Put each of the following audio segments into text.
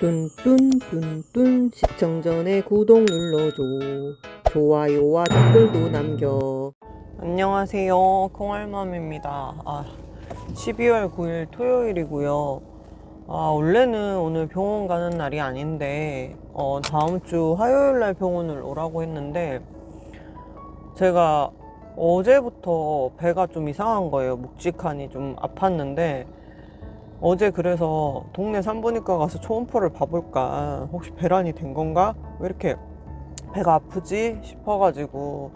뚠뚠뚠뚠 시청 전에 구독 눌러줘. 좋아요와 댓글도 남겨. 안녕하세요. 콩알맘입니다. 아, 12월 9일 토요일이고요. 아, 원래는 오늘 병원 가는 날이 아닌데 어, 다음 주 화요일 날 병원을 오라고 했는데 제가 어제부터 배가 좀 이상한 거예요. 묵직하니 좀 아팠는데 어제 그래서 동네 산부인과 가서 초음파를 봐볼까? 혹시 배란이 된 건가? 왜 이렇게 배가 아프지? 싶어가지고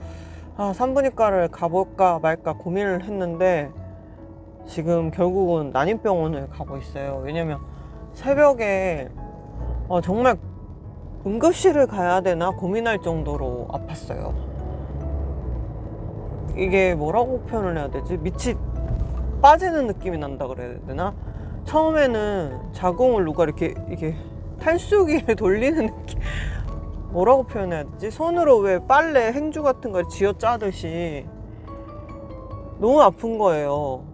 아 산부인과를 가볼까 말까 고민을 했는데 지금 결국은 난임병원을 가고 있어요. 왜냐면 새벽에 어, 정말 응급실을 가야 되나 고민할 정도로 아팠어요. 이게 뭐라고 표현을 해야 되지? 밑이 빠지는 느낌이 난다 그래야 되나 처음에는 자궁을 누가 이렇게 이렇게 탈수기를 돌리는 느낌. 뭐라고 표현해야 되지? 손으로 왜 빨래 행주 같은 걸 쥐어 짜듯이. 너무 아픈 거예요.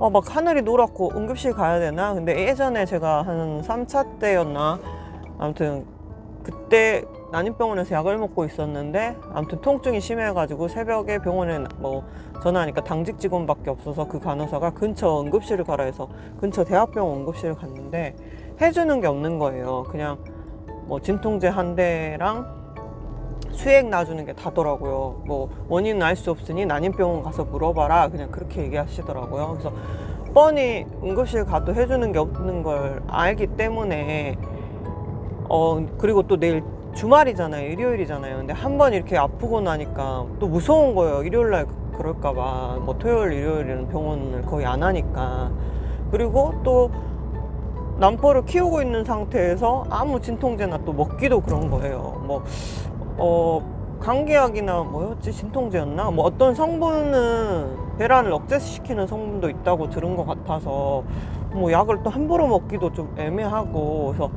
아, 막 하늘이 노랗고 응급실 가야 되나? 근데 예전에 제가 한 3차 때였나? 아무튼 그때 난임병원에서 약을 먹고 있었는데 아무튼 통증이 심해가지고 새벽에 병원에 뭐 전화하니까 당직 직원밖에 없어서 그 간호사가 근처 응급실을 가라 해서 근처 대학병원 응급실을 갔는데 해주는 게 없는 거예요. 그냥 뭐 진통제 한 대랑 수액 놔주는 게 다더라고요. 뭐 원인은 알 수 없으니 난임병원 가서 물어봐라. 그냥 그렇게 얘기하시더라고요. 그래서 뻔히 응급실 가도 해주는 게 없는 걸 알기 때문에 어 그리고 또 내일 주말이잖아요 일요일이잖아요. 근데 한 번 이렇게 아프고 나니까 또 무서운 거예요. 일요일날 그럴까봐. 뭐 토요일 일요일에는 병원을 거의 안 하니까. 그리고 또 남포를 키우고 있는 상태에서 아무 진통제나 또 먹기도 그런 거예요. 뭐 어, 감기약이나 뭐였지? 진통제였나? 뭐 어떤 성분은 배란을 억제시키는 성분도 있다고 들은 것 같아서 뭐 약을 또 함부로 먹기도 좀 애매하고. 그래서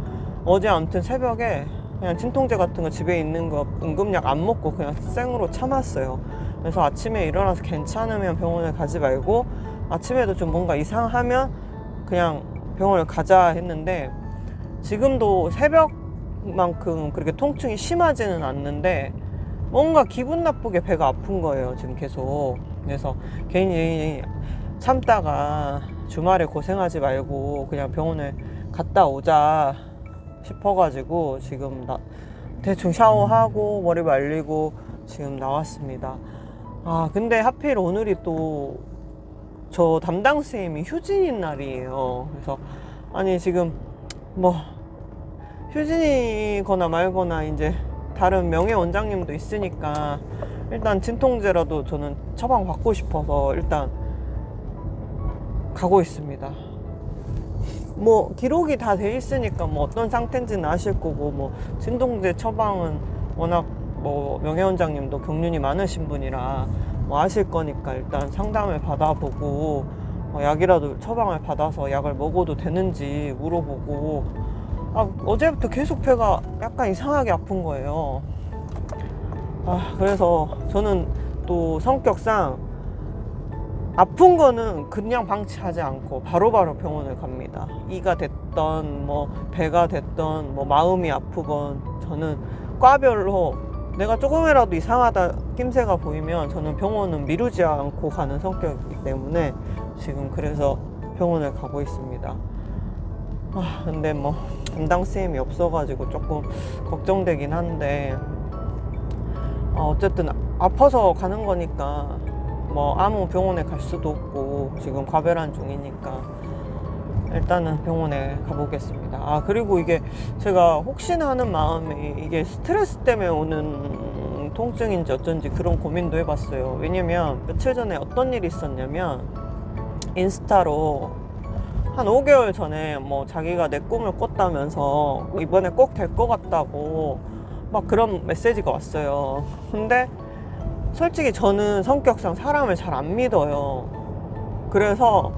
어제 아무튼 새벽에 그냥 진통제 같은 거 집에 있는 거 응급약 안 먹고 그냥 생으로 참았어요. 그래서 아침에 일어나서 괜찮으면 병원에 가지 말고 아침에도 좀 뭔가 이상하면 그냥 병원을 가자 했는데 지금도 새벽만큼 그렇게 통증이 심하지는 않는데 뭔가 기분 나쁘게 배가 아픈 거예요. 지금 계속. 그래서 괜히 참다가 주말에 고생하지 말고 그냥 병원에 갔다 오자 싶어가지고 지금 나 대충 샤워하고 머리 말리고 지금 나왔습니다. 아 근데 하필 오늘이 또 저 담당 쌤이 휴진인 날이에요. 그래서 아니 지금 뭐 휴진이거나 말거나 이제 다른 명예 원장님도 있으니까 일단 진통제라도 저는 처방 받고 싶어서 일단 가고 있습니다. 뭐 기록이 다 돼 있으니까 뭐 어떤 상태인지는 아실 거고 뭐 진통제 처방은 워낙 뭐 명예 원장님도 경륜이 많으신 분이라 뭐 아실 거니까 일단 상담을 받아보고 어, 약이라도 처방을 받아서 약을 먹어도 되는지 물어보고 아 어제부터 계속 배가 약간 이상하게 아픈 거예요. 아 그래서 저는 또 성격상 아픈 거는 그냥 방치하지 않고 바로 바로 병원을 갑니다. 이가 됐던 뭐 배가 됐던 뭐 마음이 아프건 저는 과별로 내가 조금이라도 이상하다 낌새가 보이면 저는 병원은 미루지 않고 가는 성격이기 때문에 지금 그래서 병원을 가고 있습니다. 아 근데 뭐 담당 쌤이 없어가지고 조금 걱정되긴 한데 어, 어쨌든 아파서 가는 거니까 뭐 아무 병원에 갈 수도 없고 지금 과별한 중이니까 일단은 병원에 가보겠습니다. 아 그리고 이게 제가 혹시나 하는 마음에 이게 스트레스 때문에 오는 통증인지 어쩐지 그런 고민도 해봤어요. 왜냐면 며칠 전에 어떤 일이 있었냐면 인스타로 한 5개월 전에 뭐 자기가 내 꿈을 꿨다면서 이번에 꼭 될 것 같다고 막 그런 메시지가 왔어요. 근데 솔직히 저는 성격상 사람을 잘 안 믿어요. 그래서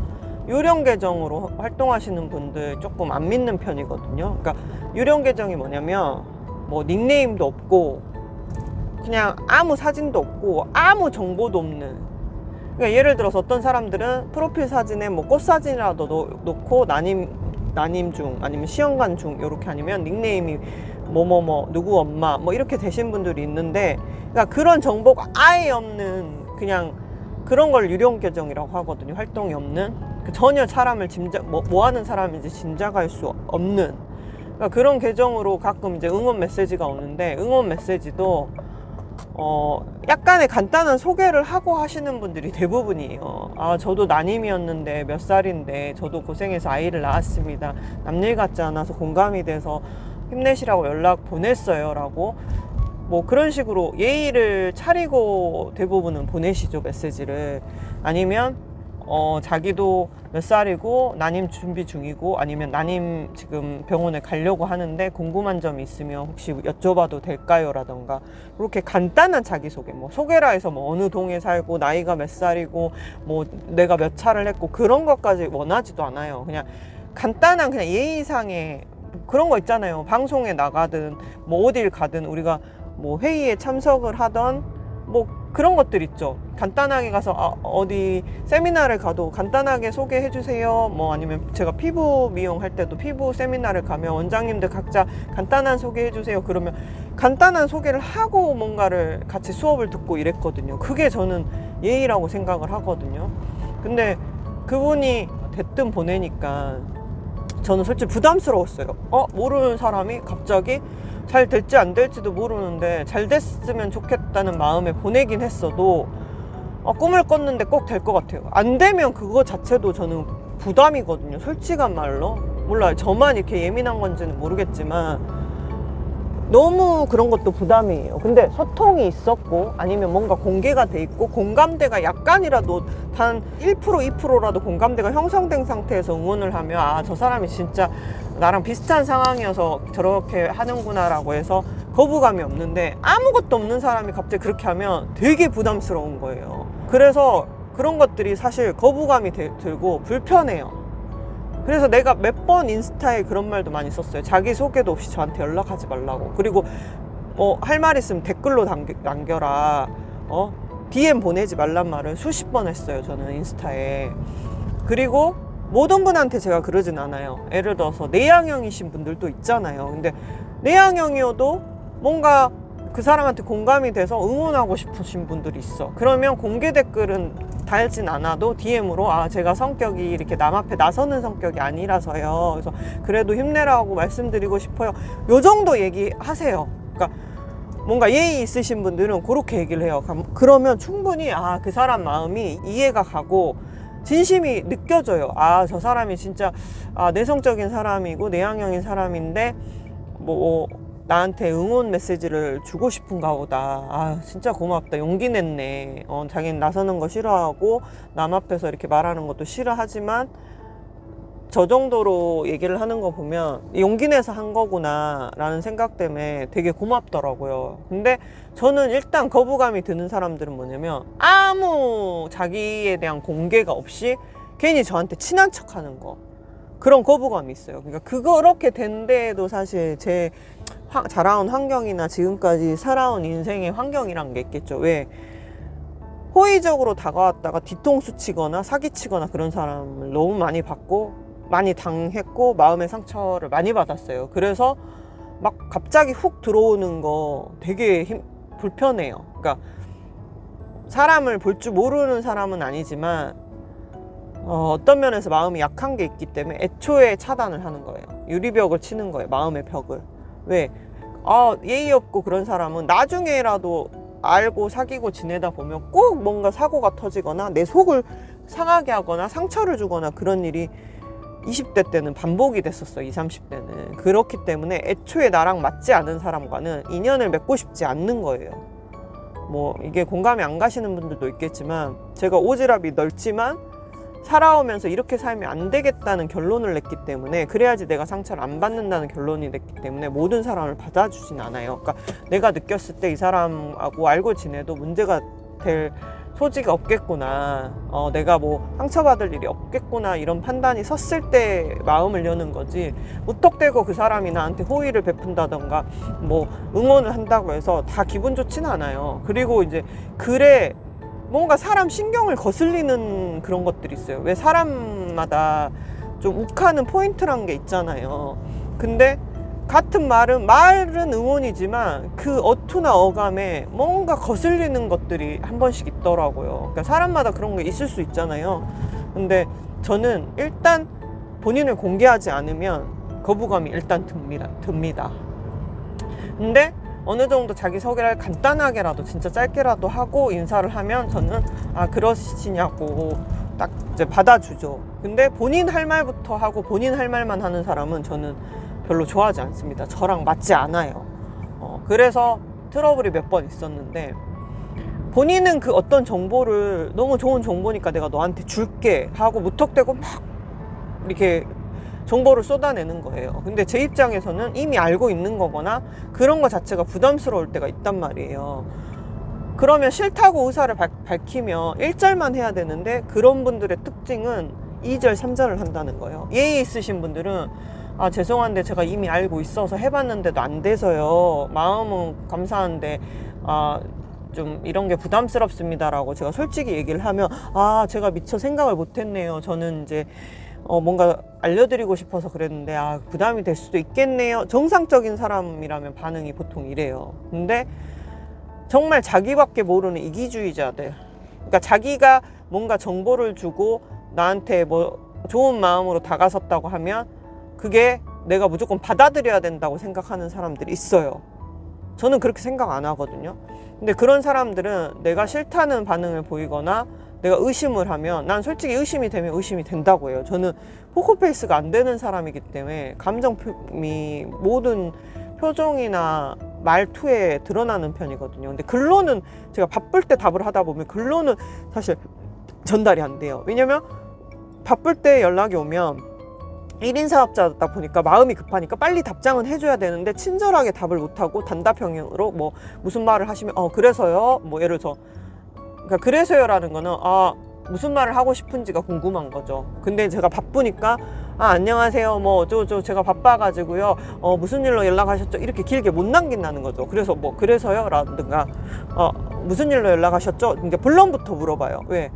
유령 계정으로 활동하시는 분들 조금 안 믿는 편이거든요. 그러니까 유령 계정이 뭐냐면 뭐 닉네임도 없고 그냥 아무 사진도 없고 아무 정보도 없는. 그러니까 예를 들어서 어떤 사람들은 프로필 사진에 뭐 꽃 사진이라도 놓- 놓고 난임 난임 중 아니면 시험관 중 이렇게 아니면 닉네임이 뭐뭐뭐 누구 엄마 뭐 이렇게 되신 분들이 있는데 그러니까 그런 정보가 아예 없는 그냥 그런 걸 유령 계정이라고 하거든요. 활동이 없는 그 전혀 사람을 짐작 뭐, 뭐 하는 사람인지 짐작할 수 없는 그러니까 그런 계정으로 가끔 이제 응원 메시지가 오는데 응원 메시지도 어 약간의 간단한 소개를 하고 하시는 분들이 대부분이에요. 아 저도 난임이었는데 몇 살인데 저도 고생해서 아이를 낳았습니다. 남일 같지 않아서 공감이 돼서 힘내시라고 연락 보냈어요 라고 뭐 그런 식으로 예의를 차리고 대부분은 보내시죠 메시지를. 아니면 어 자기도 몇 살이고 난임 준비 중이고 아니면 난임 지금 병원에 가려고 하는데 궁금한 점이 있으면 혹시 여쭤봐도 될까요 라던가. 그렇게 간단한 자기소개 뭐 소개라 해서 뭐 어느 동에 살고 나이가 몇 살이고 뭐 내가 몇 차를 했고 그런 것까지 원하지도 않아요. 그냥 간단한 그냥 예의상의 그런 거 있잖아요 방송에 나가든 뭐 어딜 가든 우리가 뭐 회의에 참석을 하던 뭐 그런 것들 있죠. 간단하게 가서 아, 어디 세미나를 가도 간단하게 소개해 주세요. 뭐 아니면 제가 피부 미용할 때도 피부 세미나를 가면 원장님들 각자 간단한 소개해 주세요. 그러면 간단한 소개를 하고 뭔가를 같이 수업을 듣고 이랬거든요. 그게 저는 예의라고 생각을 하거든요. 근데 그분이 대뜸 보내니까 저는 솔직히 부담스러웠어요. 어, 모르는 사람이 갑자기 잘 될지 안 될지도 모르는데 잘 됐으면 좋겠다는 마음에 보내긴 했어도 어, 꿈을 꿨는데 꼭 될 것 같아요. 안 되면 그거 자체도 저는 부담이거든요. 솔직한 말로. 몰라요. 저만 이렇게 예민한 건지는 모르겠지만 너무 그런 것도 부담이에요. 근데 소통이 있었고 아니면 뭔가 공개가 돼 있고 공감대가 약간이라도 단 1% 2%라도 공감대가 형성된 상태에서 응원을 하면 아 저 사람이 진짜 나랑 비슷한 상황이어서 저렇게 하는구나 라고 해서 거부감이 없는데 아무것도 없는 사람이 갑자기 그렇게 하면 되게 부담스러운 거예요. 그래서 그런 것들이 사실 거부감이 되- 들고 불편해요. 그래서 내가 몇 번 인스타에 그런 말도 많이 썼어요. 자기 소개도 없이 저한테 연락하지 말라고. 그리고 뭐 할 말 있으면 댓글로 남겨, 남겨라. 어? DM 보내지 말란 말을 수십 번 했어요. 저는 인스타에. 그리고 모든 분한테 제가 그러진 않아요. 예를 들어서 내향형이신 분들도 있잖아요. 근데 내향형이어도 뭔가 그 사람한테 공감이 돼서 응원하고 싶으신 분들이 있어. 그러면 공개 댓글은 달진 않아도 DM으로 아 제가 성격이 이렇게 남 앞에 나서는 성격이 아니라서요. 그래서 그래도 힘내라고 말씀드리고 싶어요. 요 정도 얘기하세요. 그러니까 뭔가 예의 있으신 분들은 그렇게 얘기를 해요. 그러면 충분히 아 그 사람 마음이 이해가 가고 진심이 느껴져요. 아 저 사람이 진짜 아, 내성적인 사람이고 내향형인 사람인데 뭐 나한테 응원 메시지를 주고 싶은가 보다. 아, 진짜 고맙다. 용기 냈네. 어, 자기는 나서는 거 싫어하고 남 앞에서 이렇게 말하는 것도 싫어하지만 저 정도로 얘기를 하는 거 보면 용기 내서 한 거구나 라는 생각 때문에 되게 고맙더라고요. 근데 저는 일단 거부감이 드는 사람들은 뭐냐면 아무 자기에 대한 공개가 없이 괜히 저한테 친한 척 하는 거. 그런 거부감이 있어요. 그러니까 그렇게 된 데에도 사실 제 화- 자라온 환경이나 지금까지 살아온 인생의 환경이란 게 있겠죠. 왜 호의적으로 다가왔다가 뒤통수 치거나 사기치거나 그런 사람을 너무 많이 봤고 많이 당했고 마음의 상처를 많이 받았어요. 그래서 막 갑자기 훅 들어오는 거 되게 힘, 불편해요. 그러니까 사람을 볼 줄 모르는 사람은 아니지만 어, 어떤 면에서 마음이 약한 게 있기 때문에 애초에 차단을 하는 거예요. 유리벽을 치는 거예요. 마음의 벽을. 왜? 아, 예의 없고 그런 사람은 나중에라도 알고 사귀고 지내다 보면 꼭 뭔가 사고가 터지거나 내 속을 상하게 하거나 상처를 주거나 그런 일이 20대 때는 반복이 됐었어요. 20, 30대는. 그렇기 때문에 애초에 나랑 맞지 않은 사람과는 인연을 맺고 싶지 않는 거예요. 뭐 이게 공감이 안 가시는 분들도 있겠지만 제가 오지랖이 넓지만 살아오면서 이렇게 살면 안 되겠다는 결론을 냈기 때문에 그래야지 내가 상처를 안 받는다는 결론이 냈기 때문에 모든 사람을 받아주진 않아요. 그러니까 내가 느꼈을 때 이 사람하고 알고 지내도 문제가 될 소지가 없겠구나. 어, 내가 뭐 상처받을 일이 없겠구나. 이런 판단이 섰을 때 마음을 여는 거지. 무턱대고 그 사람이 나한테 호의를 베푼다던가 뭐 응원을 한다고 해서 다 기분 좋진 않아요. 그리고 이제 글에 뭔가 사람 신경을 거슬리는 그런 것들이 있어요. 왜 사람마다 좀 욱하는 포인트란 게 있잖아요. 근데 같은 말은 말은 응원이지만 그 어투나 어감에 뭔가 거슬리는 것들이 한 번씩 있더라고요. 그러니까 사람마다 그런 게 있을 수 있잖아요. 근데 저는 일단 본인을 공개하지 않으면 거부감이 일단 듭니다. 듭니다. 근데 어느 정도 자기 소개를 간단하게라도 진짜 짧게라도 하고 인사를 하면 저는 아 그러시냐고 딱 이제 받아주죠. 근데 본인 할 말부터 하고 본인 할 말만 하는 사람은 저는 별로 좋아하지 않습니다. 저랑 맞지 않아요. 어, 그래서 트러블이 몇 번 있었는데 본인은 그 어떤 정보를 너무 좋은 정보니까 내가 너한테 줄게 하고 무턱대고 막 이렇게 정보를 쏟아내는 거예요. 근데 제 입장에서는 이미 알고 있는 거거나 그런 거 자체가 부담스러울 때가 있단 말이에요. 그러면 싫다고 의사를 밝, 밝히면 1절만 해야 되는데 그런 분들의 특징은 2절, 3절을 한다는 거예요. 예의 있으신 분들은 아, 죄송한데 제가 이미 알고 있어서 해봤는데도 안 돼서요. 마음은 감사한데, 아, 좀 이런 게 부담스럽습니다라고 제가 솔직히 얘기를 하면, 아, 제가 미처 생각을 못 했네요. 저는 이제, 어, 뭔가 알려드리고 싶어서 그랬는데, 아, 부담이 될 수도 있겠네요. 정상적인 사람이라면 반응이 보통 이래요. 근데 정말 자기밖에 모르는 이기주의자들. 그러니까 자기가 뭔가 정보를 주고 나한테 뭐 좋은 마음으로 다가섰다고 하면 그게 내가 무조건 받아들여야 된다고 생각하는 사람들이 있어요. 저는 그렇게 생각 안 하거든요. 근데 그런 사람들은 내가 싫다는 반응을 보이거나 내가 의심을 하면 난 솔직히 의심이 되면 의심이 된다고 해요. 저는 포커페이스가 안 되는 사람이기 때문에 감정이 모든 표정이나 말투에 드러나는 편이거든요. 근데 글로는 제가 바쁠 때 답을 하다 보면 글로는 사실 전달이 안 돼요. 왜냐면 바쁠 때 연락이 오면 1인 사업자다 보니까 마음이 급하니까 빨리 답장은 해줘야 되는데 친절하게 답을 못하고 단답형으로 뭐 무슨 말을 하시면 어 그래서요 뭐 예를 들어서 그러니까 그래서요라는 거는 아 무슨 말을 하고 싶은지가 궁금한 거죠. 근데 제가 바쁘니까 아 안녕하세요. 뭐저저 제가 바빠가지고요. 어 무슨 일로 연락하셨죠? 이렇게 길게 못 남긴다는 거죠. 그래서 뭐 그래서요라든가 어 무슨 일로 연락하셨죠? 그러니까 본론부터 물어봐요. 왜?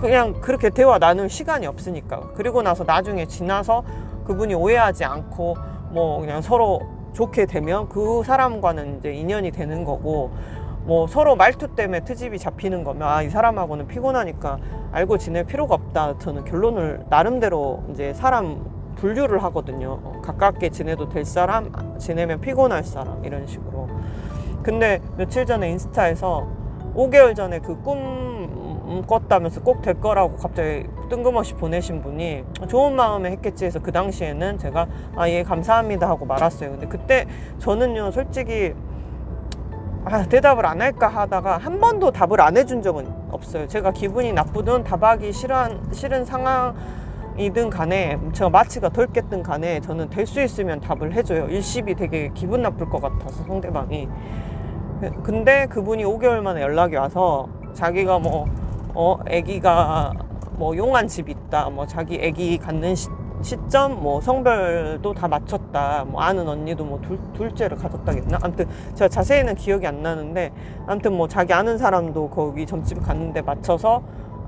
그냥 그렇게 대화 나눌 시간이 없으니까. 그리고 나서 나중에 지나서 그분이 오해하지 않고 뭐 그냥 서로 좋게 되면 그 사람과는 이제 인연이 되는 거고 뭐 서로 말투 때문에 트집이 잡히는 거면 아 이 사람하고는 피곤하니까 알고 지낼 필요가 없다. 저는 결론을 나름대로 이제 사람 분류를 하거든요. 어, 가깝게 지내도 될 사람 지내면 피곤할 사람 이런 식으로. 근데 며칠 전에 인스타에서 5개월 전에 그꿈 음, 꿨다면서 꼭 될 거라고 갑자기 뜬금없이 보내신 분이 좋은 마음에 했겠지 해서 그 당시에는 제가 아 예 감사합니다 하고 말았어요. 근데 그때 저는요 솔직히 아 대답을 안 할까 하다가 한 번도 답을 안 해준 적은 없어요 제가 기분이 나쁘든 답하기 싫은, 싫은 상황이든 간에 제가 마취가 덜 깼든 간에 저는 될 수 있으면 답을 해줘요 일십이 되게 기분 나쁠 것 같아서 상대방이 근데 그분이 5개월 만에 연락이 와서 자기가 뭐 어, 아기가 뭐 용한 집 있다. 뭐 자기 아기 갖는 시, 시점, 뭐 성별도 다 맞췄다. 뭐 아는 언니도 뭐 둘, 둘째를 가졌다겠나? 아무튼 제가 자세히는 기억이 안 나는데 아무튼 뭐 자기 아는 사람도 거기 점집 갔는데 맞춰서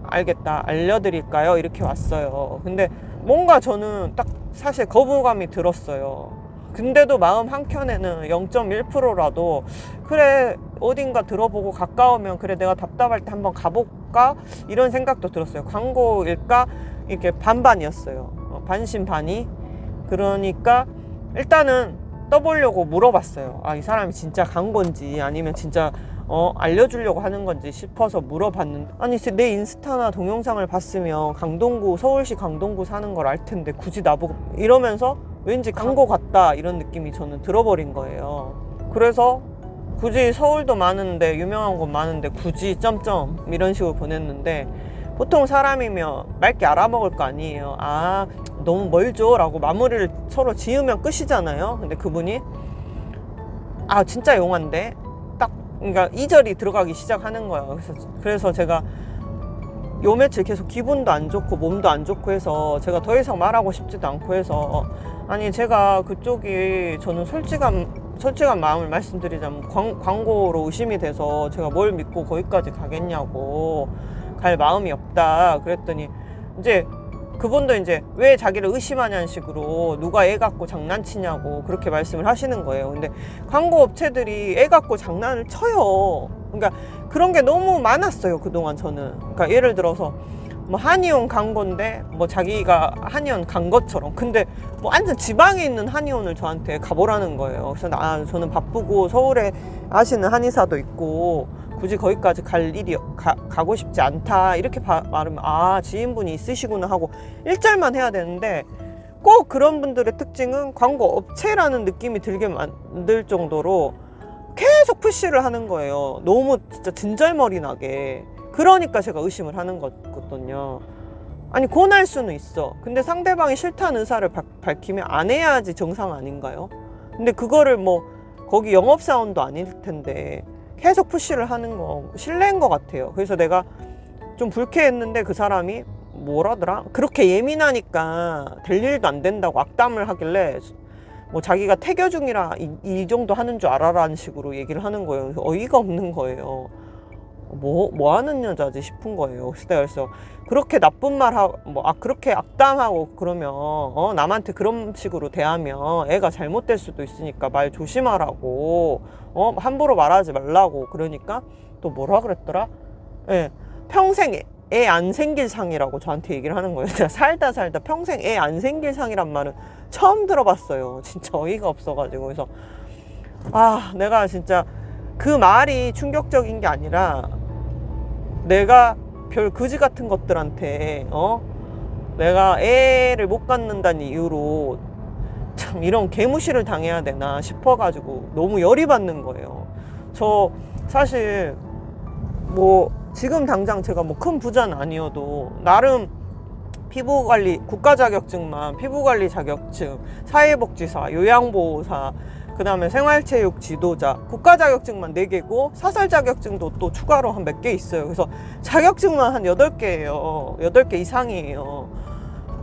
알겠다. 알려드릴까요? 이렇게 왔어요. 근데 뭔가 저는 딱 사실 거부감이 들었어요. 근데도 마음 한켠에는 0.1%라도 그래 어딘가 들어보고 가까우면 그래 내가 답답할 때 한번 가볼까 이런 생각도 들었어요 광고일까 이렇게 반반이었어요 어, 반신반의 그러니까 일단은 떠보려고 물어봤어요 아 이 사람이 진짜 간 건지 아니면 진짜 어, 알려주려고 하는 건지 싶어서 물어봤는데 아니 내 인스타나 동영상을 봤으면 강동구 서울시 강동구 사는 걸 알 텐데 굳이 나보고 이러면서 왠지 광고 같다 이런 느낌이 저는 들어버린 거예요. 그래서 굳이 서울도 많은데 유명한 곳 많은데 굳이 점점 이런 식으로 보냈는데 보통 사람이면 맑게 알아먹을 거 아니에요. 아 너무 멀죠? 라고 마무리를 서로 지으면 끝이잖아요. 근데 그분이 아 진짜 용한데 딱 그러니까 이절이 들어가기 시작하는 거예요. 그래서 그래서 제가 요 며칠 계속 기분도 안 좋고 몸도 안 좋고 해서 제가 더 이상 말하고 싶지도 않고 해서 아니 제가 그쪽이 저는 솔직한 솔직한 마음을 말씀드리자면 광, 광고로 의심이 돼서 제가 뭘 믿고 거기까지 가겠냐고 갈 마음이 없다 그랬더니 이제 그분도 이제 왜 자기를 의심하냐는 식으로 누가 애 갖고 장난치냐고 그렇게 말씀을 하시는 거예요. 근데 광고 업체들이 애 갖고 장난을 쳐요. 그러니까 그런 게 너무 많았어요. 그동안 저는. 그러니까 예를 들어서 뭐 한의원 간 건데 뭐 자기가 한의원 간 것처럼 근데 뭐 완전 지방에 있는 한의원을 저한테 가보라는 거예요. 그래서 나 저는 바쁘고 서울에 하시는 한의사도 있고 굳이 거기까지 갈 일이 가, 가고 싶지 않다 이렇게 바- 말하면 아 지인분이 있으시구나 하고 일절만 해야 되는데 꼭 그런 분들의 특징은 광고 업체라는 느낌이 들게 만들 정도로 계속 푸시를 하는 거예요. 너무 진짜 진절머리 나게. 그러니까 제가 의심을 하는 거거든요. 아니 권할 수는 있어. 근데 상대방이 싫다는 의사를 바- 밝히면 안 해야지 정상 아닌가요? 근데 그거를 뭐 거기 영업사원도 아닐 텐데 계속 푸시를 하는 거 실례인 것 같아요. 그래서 내가 좀 불쾌했는데 그 사람이 뭐라더라? 그렇게 예민하니까 될 일도 안 된다고 악담을 하길래 뭐 자기가 태교 중이라 이, 이 정도 하는 줄 알아라는 식으로 얘기를 하는 거예요. 어이가 없는 거예요. 뭐, 뭐 하는 여자지 싶은 거예요. 그래서 그렇게 나쁜 말 하고, 뭐, 아, 그렇게 악담하고 그러면, 어, 남한테 그런 식으로 대하면 애가 잘못될 수도 있으니까 말 조심하라고, 어, 함부로 말하지 말라고. 그러니까 또 뭐라 그랬더라? 예, 평생 애 안 생길 상이라고 저한테 얘기를 하는 거예요. 제가 살다 살다 평생 애 안 생길 상이란 말은 처음 들어봤어요. 진짜 어이가 없어가지고. 그래서, 아, 내가 진짜 그 말이 충격적인 게 아니라 내가 별 거지 같은 것들한테, 어? 내가 애를 못 갖는다는 이유로 참 이런 개무시를 당해야 되나 싶어가지고 너무 열이 받는 거예요. 저 사실 뭐 지금 당장 제가 뭐 큰 부자는 아니어도 나름 피부 관리 국가 자격증만 피부 관리 자격증, 사회복지사, 요양보호사, 그 다음에 생활체육 지도자 국가 자격증만 4개고 사설 자격증도 또 추가로 한 몇 개 있어요. 그래서 자격증만 한 8개예요. 8개 이상이에요.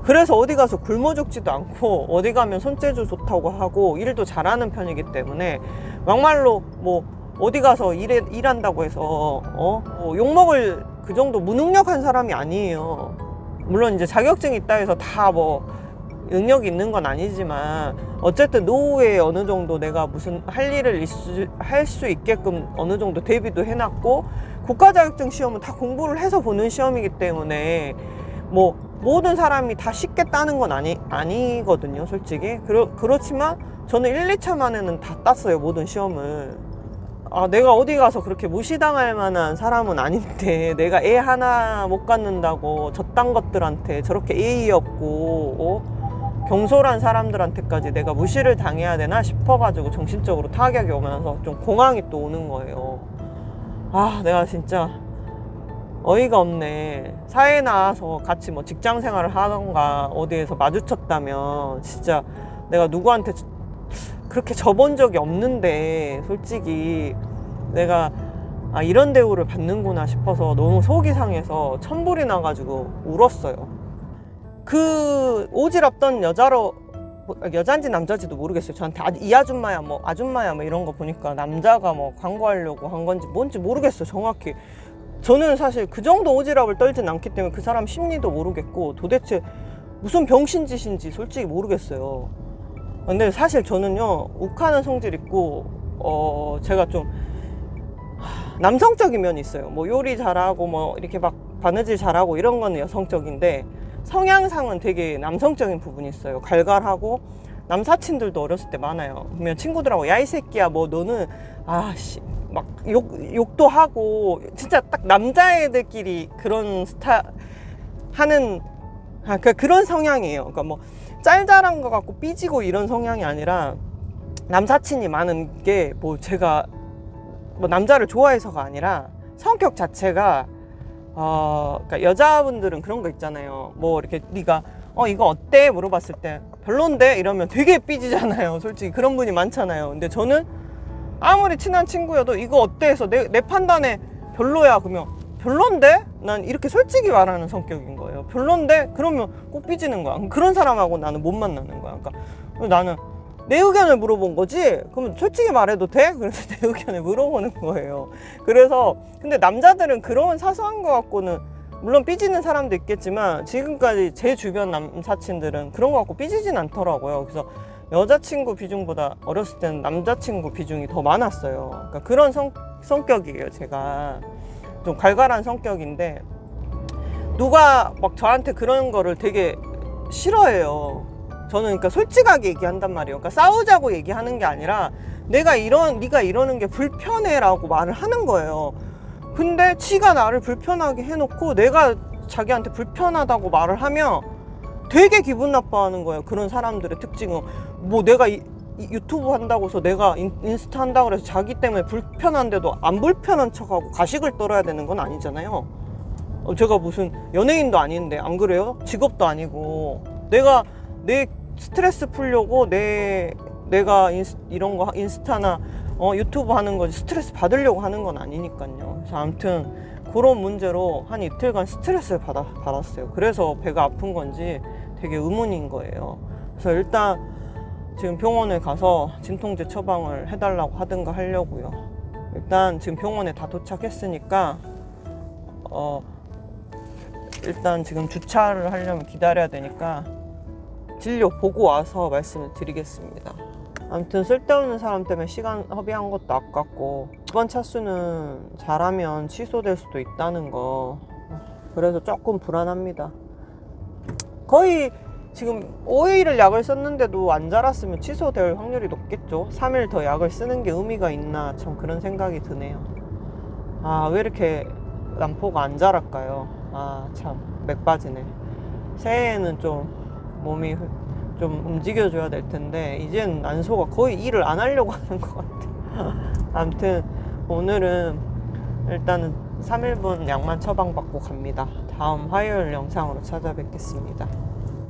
그래서 어디 가서 굶어 죽지도 않고 어디 가면 손재주 좋다고 하고 일도 잘하는 편이기 때문에 막말로 뭐 어디 가서 일해, 일한다고 해서 어? 뭐 욕먹을 그 정도 무능력한 사람이 아니에요. 물론 이제 자격증 있다 해서 다뭐 능력이 있는 건 아니지만 어쨌든 노후에 어느 정도 내가 무슨 할 일을 할 수 있게끔 어느 정도 대비도 해놨고 국가 자격증 시험은 다 공부를 해서 보는 시험이기 때문에 뭐 모든 사람이 다 쉽게 따는 건 아니 아니거든요, 솔직히. 그렇 그렇지만 저는 1, 2차 만에는 다 땄어요, 모든 시험을. 아, 내가 어디 가서 그렇게 무시당할 만한 사람은 아닌데, 내가 애 하나 못 갖는다고 저딴 것들한테 저렇게 예의 없고, 어? 경솔한 사람들한테까지 내가 무시를 당해야 되나 싶어가지고 정신적으로 타격이 오면서 좀 공황이 또 오는 거예요. 아, 내가 진짜 어이가 없네. 사회 나와서 같이 뭐 직장 생활을 하던가 어디에서 마주쳤다면 진짜 내가 누구한테 그렇게 접은 적이 없는데 솔직히 내가 아, 이런 대우를 받는구나 싶어서 너무 속이 상해서 천불이 나가지고 울었어요. 그 오지랖던 여자로 뭐, 여자인지 남자인지도 모르겠어요. 저한테 아, 이 아줌마야 뭐 아줌마야 뭐 이런 거 보니까 남자가 뭐 광고하려고 한 건지 뭔지 모르겠어요. 정확히. 저는 사실 그 정도 오지랖을 떨진 않기 때문에 그 사람 심리도 모르겠고 도대체 무슨 병신짓인지 솔직히 모르겠어요. 근데 사실 저는요 욱하는 성질 있고 어 제가 좀 하, 남성적인 면이 있어요. 뭐 요리 잘하고 뭐 이렇게 막 바느질 잘하고 이런 거는 여성적인데 성향상은 되게 남성적인 부분이 있어요. 갈갈하고 남사친들도 어렸을 때 많아요. 그러면 친구들하고 야 이 새끼야 뭐 너는 아씨 막 욕 욕도 하고 진짜 딱 남자애들끼리 그런 스타 하는 아, 그 그런 성향이에요. 그러니까 뭐 짤짤한 거 갖고 삐지고 이런 성향이 아니라 남사친이 많은 게 뭐 제가 뭐 남자를 좋아해서가 아니라 성격 자체가 어 그러니까 여자분들은 그런 거 있잖아요. 뭐 이렇게 네가 어 이거 어때 물어봤을 때 별론데 이러면 되게 삐지잖아요. 솔직히 그런 분이 많잖아요. 근데 저는 아무리 친한 친구여도 이거 어때 해서 내, 내 판단에 별로야 그러면 별론데? 난 이렇게 솔직히 말하는 성격인 거예요. 별론데? 그러면 꼭 삐지는 거야. 그런 사람하고 나는 못 만나는 거야. 그러니까 나는 내 의견을 물어본 거지? 그러면 솔직히 말해도 돼? 그래서 내 의견을 물어보는 거예요. 그래서 근데 남자들은 그런 사소한 거 갖고는 물론 삐지는 사람도 있겠지만 지금까지 제 주변 남사친들은 그런 거 갖고 삐지진 않더라고요. 그래서 여자친구 비중보다 어렸을 때는 남자친구 비중이 더 많았어요. 그러니까 그런 성, 성격이에요. 제가 좀 갈갈한 성격인데 누가 막 저한테 그런 거를 되게 싫어해요. 저는 그러니까 솔직하게 얘기한단 말이에요. 그러니까 싸우자고 얘기하는 게 아니라 내가 이런 네가 이러는 게 불편해라고 말을 하는 거예요. 근데 치가 나를 불편하게 해놓고 내가 자기한테 불편하다고 말을 하면 되게 기분 나빠하는 거예요. 그런 사람들의 특징은 뭐 내가 이, 이 유튜브 한다고 해서 내가 인, 인스타 한다고 해서 자기 때문에 불편한데도 안 불편한 척하고 가식을 떨어야 되는 건 아니잖아요. 어, 제가 무슨 연예인도 아닌데 안 그래요? 직업도 아니고 내가 내 스트레스 풀려고 내 내가 인스, 이런 거 인스타나 어, 유튜브 하는 거 스트레스 받으려고 하는 건 아니니까요. 그래서 아무튼 그런 문제로 한 이틀간 스트레스를 받아, 받았어요. 그래서 배가 아픈 건지 되게 의문인 거예요. 그래서 일단 지금 병원에 가서 진통제 처방을 해달라고 하든가 하려고요. 일단 지금 병원에 다 도착했으니까 어 일단 지금 주차를 하려면 기다려야 되니까 진료 보고 와서 말씀을 드리겠습니다. 아무튼 쓸데없는 사람 때문에 시간 허비한 것도 아깝고 이번 차수는 잘하면 취소될 수도 있다는 거 그래서 조금 불안합니다. 거의 지금 5일을 약을 썼는데도 안 자랐으면 취소될 확률이 높겠죠. 3일 더 약을 쓰는 게 의미가 있나 참 그런 생각이 드네요. 아 왜 이렇게 남포가 안 자랄까요? 아 참 맥 빠지네. 새해에는 좀 몸이 좀 움직여줘야 될 텐데 이젠 난소가 거의 일을 안 하려고 하는 것 같아요. 아무튼 오늘은 일단은 3일분 약만 처방받고 갑니다. 다음 화요일 영상으로 찾아뵙겠습니다.